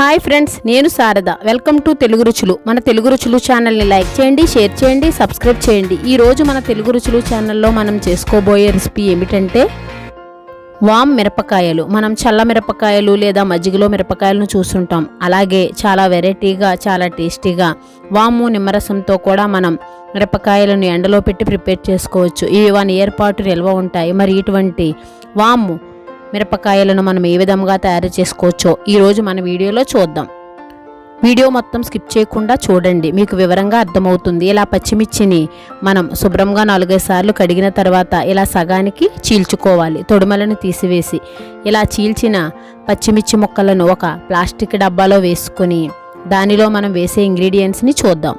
Hi friends నేను Sharada. Welcome to Telugu రుచులు. మన తెలుగు రుచులు ఛానల్ని లైక్ చేయండి షేర్ చేయండి సబ్స్క్రైబ్ చేయండి. ఈరోజు మన తెలుగు రుచులు ఛానల్లో మనం చేసుకోబోయే రెసిపీ ఏమిటంటే వామ్ మిరపకాయలు. మనం చల్ల మిరపకాయలు లేదా మజ్జిగలో మిరపకాయలను చూస్తుంటాం. అలాగే చాలా వెరైటీగా చాలా టేస్టీగా వాము నిమ్మరసంతో కూడా మనం మిరపకాయలను ఎండలో పెట్టి ప్రిపేర్ చేసుకోవచ్చు. ఇవి వన్ ఇయర్ పాటు నిల్వ ఉంటాయి. మరి ఇటువంటి వాము మిరపకాయలను మనం ఏ విధంగా తయారు చేసుకోవచ్చో ఈరోజు మన వీడియోలో చూద్దాం. వీడియో మొత్తం స్కిప్ చేయకుండా చూడండి. మీకు వివరంగా అర్థమవుతుంది. ఇలా పచ్చిమిర్చిని మనం శుభ్రంగా నాలుగైదు సార్లు కడిగిన తర్వాత ఇలా సగానికి చీల్చుకోవాలి. తొడుమలను తీసివేసి ఇలా చీల్చిన పచ్చిమిర్చి ముక్కలను ఒక ప్లాస్టిక్ డబ్బాలో వేసుకొని దానిలో మనం వేసే ఇంగ్రీడియంట్స్ని చూద్దాం.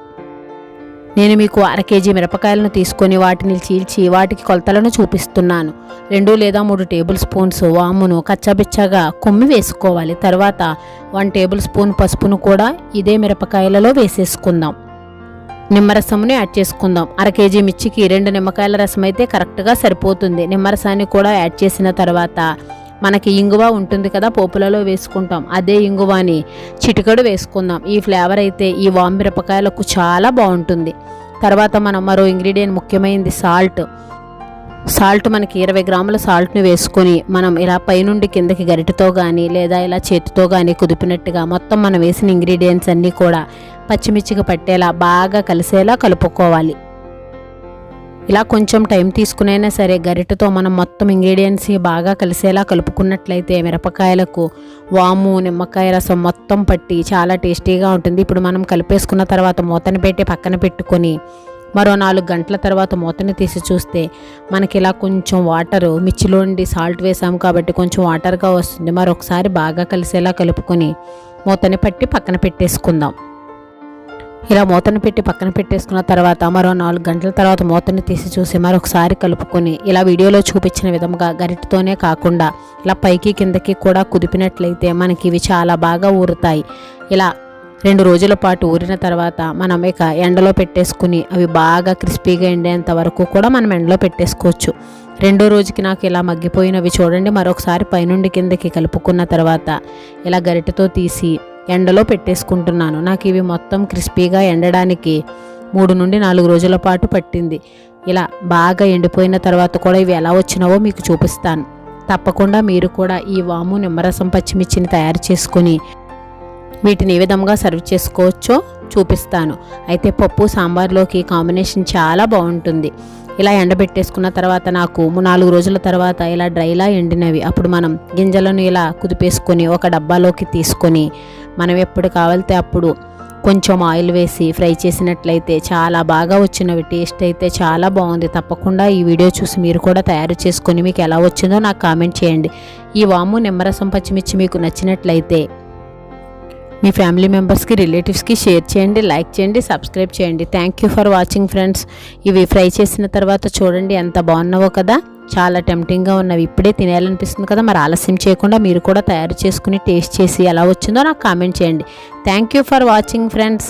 నేను మీకు అర కేజీ మిరపకాయలను తీసుకొని వాటిని చీల్చి వాటికి కొలతలను చూపిస్తున్నాను. రెండు లేదా మూడు టేబుల్ స్పూన్స్ వామును కచ్చబిచ్చగా కొమ్మి వేసుకోవాలి. తర్వాత వన్ టేబుల్ స్పూన్ పసుపును కూడా ఇదే మిరపకాయలలో వేసేసుకుందాం. నిమ్మరసముని యాడ్ చేసుకుందాం. అర కేజీ మిర్చికి రెండు నిమ్మకాయల రసం అయితే కరెక్ట్గా సరిపోతుంది. నిమ్మరసాన్ని కూడా యాడ్ చేసిన తర్వాత మనకి ఇంగువ ఉంటుంది కదా పోపులలో వేసుకుంటాం. అదే ఇంగువని చిటికడు వేసుకుందాం. ఈ ఫ్లేవర్ అయితే ఈ వామ్ మిరపకాయలకు చాలా బాగుంటుంది. తర్వాత మనం మరో ఇంగ్రీడియంట్ ముఖ్యమైనది సాల్ట్. సాల్ట్ మనకి ఇరవై గ్రాముల సాల్ట్ని వేసుకొని మనం ఇలా పైనుండి కిందకి గరిటతో కానీ లేదా ఇలా చేతితో కానీ కుదిపినట్టుగా మొత్తం మనం వేసిన ఇంగ్రీడియంట్స్ అన్నీ కూడా పచ్చిమిర్చికి పట్టేలా బాగా కలిసేలా కలుపుకోవాలి. ఇలా కొంచెం టైం తీసుకునైనా సరే గరిటతో మనం మొత్తం ఇంగ్రీడియంట్స్ బాగా కలిసేలా కలుపుకున్నట్లయితే మిరపకాయలకు వాము నిమ్మకాయ రసం మొత్తం పట్టి చాలా టేస్టీగా ఉంటుంది. ఇప్పుడు మనం కలిపేసుకున్న తర్వాత మూతని పెట్టి పక్కన పెట్టుకొని మరో నాలుగు గంటల తర్వాత మూతని తీసి చూస్తే మనకి ఇలా కొంచెం వాటర్ మిర్చిలో నుండి సాల్ట్ వేసాము కాబట్టి కొంచెం వాటర్గా వస్తుంది. మరొకసారి బాగా కలిసేలా కలుపుకొని మూతని పట్టి పక్కన పెట్టేసుకుందాం. ఇలా మూతను పెట్టి పక్కన పెట్టేసుకున్న తర్వాత మరో నాలుగు గంటల తర్వాత మూతను తీసి చూసి మరొకసారి కలుపుకొని ఇలా వీడియోలో చూపించిన విధంగా గరిటతోనే కాకుండా ఇలా పైకి కిందకి కూడా కుదిపినట్లయితే మనకి ఇవి చాలా బాగా ఊరుతాయి. ఇలా రెండు రోజుల పాటు ఊరిన తర్వాత మనం ఇక ఎండలో పెట్టేసుకుని అవి బాగా క్రిస్పీగా ఎండేంత వరకు కూడా మనం ఎండలో పెట్టేసుకోవచ్చు. రెండో రోజుకి నాకు ఇలా మగ్గిపోయినవి చూడండి. మరొకసారి పైనుండి కిందకి కలుపుకున్న తర్వాత ఇలా గరిటతో తీసి ఎండలో పెట్టేసుకుంటున్నాను. నాకు ఇవి మొత్తం క్రిస్పీగా ఎండడానికి మూడు నుండి నాలుగు రోజుల పాటు పట్టింది. ఇలా బాగా ఎండిపోయిన తర్వాత కూడా ఇవి ఎలా వచ్చినావో మీకు చూపిస్తాను. తప్పకుండా మీరు కూడా ఈ వాము నిమ్మరసం పచ్చిమిర్చిని తయారు చేసుకుని వీటిని ఏ విధంగా సర్వ్ చేసుకోవచ్చో చూపిస్తాను. అయితే పప్పు సాంబార్లోకి కాంబినేషన్ చాలా బాగుంటుంది. ఇలా ఎండబెట్టేసుకున్న తర్వాత నాకు నాలుగు రోజుల తర్వాత ఇలా డ్రైలా ఎండినవి. అప్పుడు మనం గింజలను ఇలా కుదిపేసుకొని ఒక డబ్బాలోకి తీసుకొని మనం ఎప్పుడు కావాలితే అప్పుడు కొంచెం ఆయిల్ వేసి ఫ్రై చేసినట్లయితే చాలా బాగా వచ్చినవి. టేస్ట్ అయితే చాలా బాగుంది. తప్పకుండా ఈ వీడియో చూసి మీరు కూడా తయారు చేసుకొని మీకు ఎలా వచ్చిందో నాకు కామెంట్ చేయండి. ఈ వాము నిమ్మరసం పచ్చిమిర్చి మీకు నచ్చినట్లయితే మీ ఫ్యామిలీ మెంబర్స్కి రిలేటివ్స్కి షేర్ చేయండి లైక్ చేయండి సబ్స్క్రైబ్ చేయండి. Thank you for watching friends ఇవి ఫ్రై చేసిన తర్వాత చూడండి ఎంత బాగున్నావో కదా. చాలా టెంప్టింగ్గా ఉన్నవి. ఇప్పుడే తినేయాలనిపిస్తుంది కదా. మరి ఆలస్యం చేయకుండా మీరు కూడా తయారు చేసుకుని టేస్ట్ చేసి ఎలా వచ్చిందో నాకు కామెంట్ చేయండి. Thank you for watching friends